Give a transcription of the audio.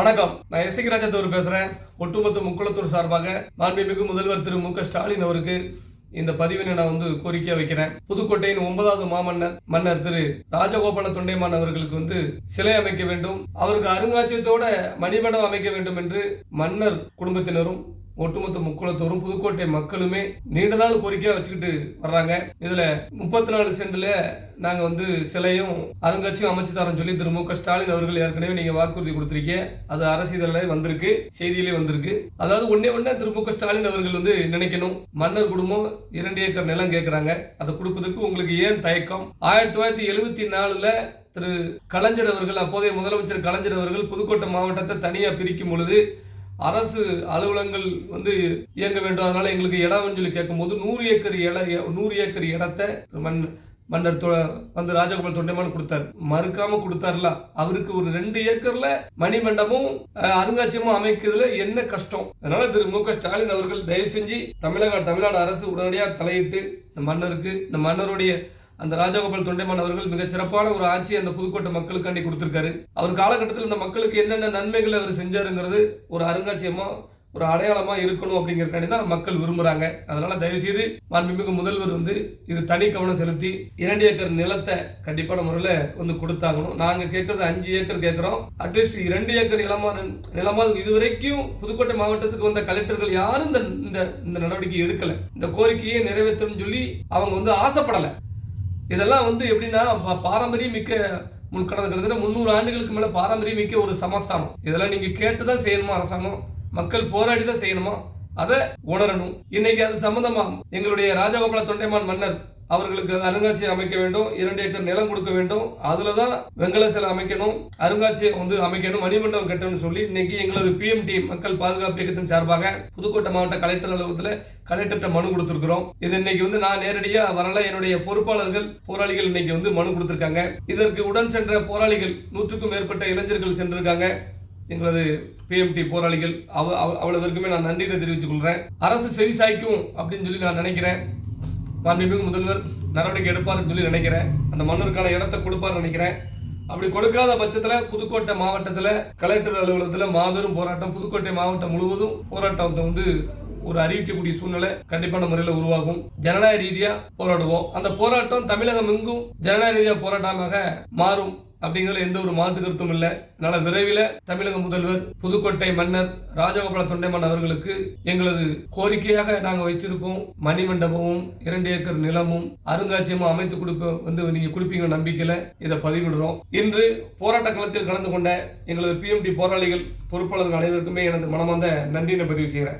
வணக்கம். நான் எஸ் ராஜா தோர் பேசுறேன். ஒட்டுமொத்த முக்குளத்தூர் சார்பாக மாண்புமிகு முதல்வர் திரு மு க ஸ்டாலின் அவருக்கு இந்த பதிவினை நான் வந்து கோரிக்கையா வைக்கிறேன். புதுக்கோட்டையின் ஒன்பதாவது மாமன்னர் மன்னர் திரு ராஜகோபால தொண்டைமான் அவர்களுக்கு வந்து சிலை அமைக்க வேண்டும். அவருக்கு அருங்காட்சியகத்தோட மணிமண்டபம் அமைக்க வேண்டும் என்று மன்னர் குடும்பத்தினரும் ஒட்டுமொத்த முக்குளத்தோரும் புதுக்கோட்டை மக்களுமே நீண்ட நாள் கோரிக்கையா வச்சுக்கிட்டு வர்றாங்க. இதுல முப்பத்தி நாலு சென்ட்ல நாங்க வந்து சிலையும் அருங்காட்சியும் அமைச்சு தரோம் சொல்லி திரு மு க ஸ்டாலின் அவர்கள் ஏற்கனவே நீங்க வாக்குறுதி கொடுத்திருக்கீங்க. அது அரசியலில் வந்திருக்கு செய்தியிலே வந்திருக்கு. அதாவது ஒன்னே ஒன்னே திரு மு க ஸ்டாலின் அவர்கள் வந்து நினைக்கணும். மன்னர் குடும்பம் இரண்டு ஏக்கர் நிலம் கேட்கிறாங்க அதை கொடுப்பதற்கு உங்களுக்கு ஏன் தயக்கம்? ஆயிரத்தி தொள்ளாயிரத்தி எழுபத்தி நாலுல திரு கலைஞர் அவர்கள் அப்போதைய முதலமைச்சர் கலைஞர் அவர்கள் புதுக்கோட்டை மாவட்டத்தை தனியாக பிரிக்கும் பொழுது அரசு அலுவலகங்கள் வந்து இயங்க வேண்டும். அதனால எங்களுக்கு இடம் சொல்லி கேட்கும்போது நூறு ஏக்கர் இட நூறு ஏக்கர் இடத்தை மண் மன்னர் தொ- வந்து ராஜகோபால் தொண்டைமான் கொடுத்தாரு. மறுக்காம கொடுத்தாருல. அவருக்கு ஒரு ரெண்டு ஏக்கர்ல மணிமண்டபமும் அருங்காட்சியகமும் அமைக்கிறதுல என்ன கஷ்டம்? அதனால திரு மு க ஸ்டாலின் அவர்கள் தயவு செஞ்சு தமிழக தமிழ்நாடு அரசு உடனடியாக தலையிட்டு இந்த மன்னருக்கு இந்த மன்னருடைய அந்த ராஜகோபால் தொண்டைமான் அவர்கள் மிக சிறப்பான ஒரு ஆட்சி அந்த புதுக்கோட்டை மக்களுக்காண்டி கொடுத்திருக்காரு. அவர் காலகட்டத்தில் இந்த மக்களுக்கு என்னென்ன நன்மைகளை அவர் செஞ்சாருங்கிறது ஒரு அருங்காட்சியமா ஒரு அடையாளமா இருக்கணும் அப்படிங்கறதுக்காண்டி தான் மக்கள் விரும்புறாங்க. அதனால தயவுசெய்து மாண்புமிகு முதல்வர் வந்து இது தனி கவனம் செலுத்தி இரண்டு ஏக்கர் நிலத்தை கண்டிப்பான முறையில் வந்து கொடுத்தாகணும். நாங்க கேட்கறது அஞ்சு ஏக்கர் கேட்கிறோம். அட்லீஸ்ட் இரண்டு ஏக்கர் நிலமா நிலமா இதுவரைக்கும் புதுக்கோட்டை மாவட்டத்துக்கு வந்த கலெக்டர்கள் யாரும் இந்த இந்த இந்த நடவடிக்கை எடுக்கல. இந்த கோரிக்கையை நிறைவேற்றணும்னு சொல்லி அவங்க வந்து ஆசைப்படலை. இதெல்லாம் வந்து எப்படின்னா பாரம்பரியம் மிக்க முன் கடந்த கிட்டத்தட்ட முந்நூறு ஆண்டுகளுக்கு மேலே பாரம்பரியம் மிக்க ஒரு சமஸ்தானம். இதெல்லாம் நீங்கள் கேட்டு தான் செய்யணுமா அரசாங்கம்? மக்கள் போராடி தான் செய்யணுமா? அதை உணரணும். இன்னைக்கு அது சம்பந்தமா எங்களுடைய ராஜகோபால தொண்டைமான் மன்னர் அவர்களுக்கு அருங்காட்சியகம் அமைக்க வேண்டும். இரண்டு ஏக்கர் நிலம் கொடுக்க வேண்டும். அதுல தான் வெங்கல சிலை அமைக்கணும். அருங்காட்சியகம் வந்து அமைக்கணும். மணிமண்டபம் கட்டணும்னு சொல்லி இன்னைக்கு எங்களது பிஎம்டி மக்கள் பாதுகாப்பு இயக்கத்தின் சார்பாக புதுக்கோட்டை மாவட்ட கலெக்டர் அலுவலகத்தில் கலெக்டர்கிட்ட மனு கொடுத்துருக்கிறோம். இது இன்னைக்கு வந்து நான் நேரடியாக வரல. என்னுடைய பொறுப்பாளர்கள் போராளிகள் இன்னைக்கு வந்து மனு கொடுத்துருக்காங்க. இதற்கு உடன் சென்ற போராளிகள் நூற்றுக்கும் மேற்பட்ட இளைஞர்கள் சென்றிருக்காங்க. எங்களது பிஎம்டி போராளிகள் அவ அவ- அவ்வளவு பேருக்குமே நான் நன்றியை தெரிவித்துக் கொள்கிறேன் அரசு செவி சாய்க்கும் அப்படின்னு சொல்லி நான் நினைக்கிறேன். மாண்புமிகு முதல்வர் நடவடிக்கை எடுப்பார்னு சொல்லி நினைக்கிறேன். அந்த மன்னருக்கான இடத்தை கொடுப்பாருன்னு நினைக்கிறேன். அப்படி கொடுக்காத பட்சத்தில் புதுக்கோட்டை மாவட்டத்தில் கலெக்டர் அலுவலகத்தில் மாபெரும் போராட்டம் புதுக்கோட்டை மாவட்டம் முழுவதும் போராட்டத்தை வந்து ஒரு அறிவிக்கக்கூடிய சூழ்நிலை கண்டிப்பான முறையில் உருவாகும். ஜனநாயக ரீதியாக போராடுவோம். அந்த போராட்டம் தமிழகம் எங்கும் ஜனநாயக ரீதியாக போராட்டமாக மாறும். அப்படிங்கிறதுல எந்த ஒரு மாற்று கருத்தும் இல்லை. அதனால விரைவில் தமிழக முதல்வர் புதுக்கோட்டை மன்னர் ராஜகோபால தொண்டைமான் அவர்களுக்கு எங்களது கோரிக்கையாக நாங்கள் வச்சிருக்கோம் மணிமண்டபமும் இரண்டு ஏக்கர் நிலமும் அருங்காட்சியமும் அமைத்து கொடுக்க வந்து நீங்க கொடுப்பீங்க நம்பிக்கையில இதை பதிவிடுறோம். இன்று போராட்ட களத்தில் கலந்து கொண்ட எங்களது பிஎம்டி போராளிகள் பொறுப்பாளர்கள் அனைவருக்குமே எனது மனமார்ந்த நன்றியினை பதிவு செய்கிறேன்.